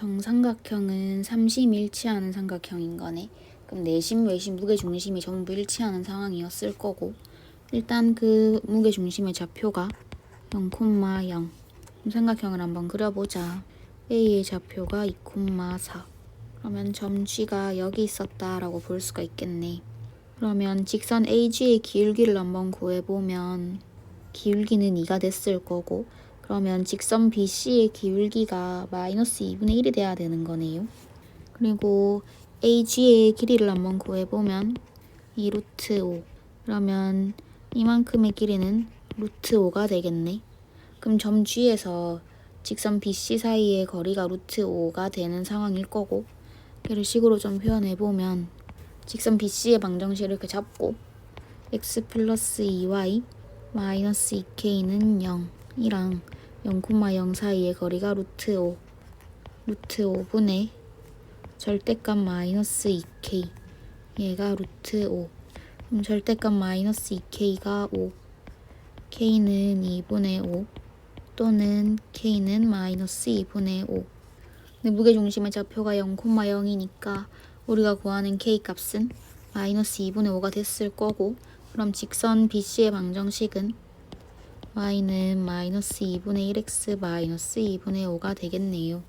정삼각형은 삼심 일치하는 삼각형인 거네. 그럼 내심, 외심, 무게 중심이 전부 일치하는 상황이었을 거고 일단 그 무게 중심의 좌표가 0,0 삼각형을 한번 그려보자. A의 좌표가 2,4 그러면 점 G가 여기 있었다라고 볼 수가 있겠네. 그러면 직선 AG의 기울기를 한번 구해보면 기울기는 2가 됐을 거고 그러면 직선 BC의 기울기가 마이너스 2분의 1이 돼야 되는 거네요. 그리고 AG의 길이를 한번 구해보면 이 루트 5 그러면 이만큼의 길이는 루트 5가 되겠네. 그럼 점 G에서 직선 BC 사이의 거리가 루트 5가 되는 상황일 거고 이런 식으로 좀 표현해보면 직선 BC의 방정식을 이렇게 잡고 x 플러스 2y 마이너스 2k는 0이랑 0,0 사이의 거리가 루트 5 루트 5분의 절대값 마이너스 2k 얘가 루트 5 그럼 절대값 마이너스 2k가 5 k는 2분의 5 또는 k는 마이너스 2분의 5 근데 무게중심의 좌표가 0,0이니까 우리가 구하는 k 값은 마이너스 2분의 5가 됐을 거고 그럼 직선 BC의 방정식은 y는 마이너스 2분의 1x 마이너스 2분의 5가 되겠네요.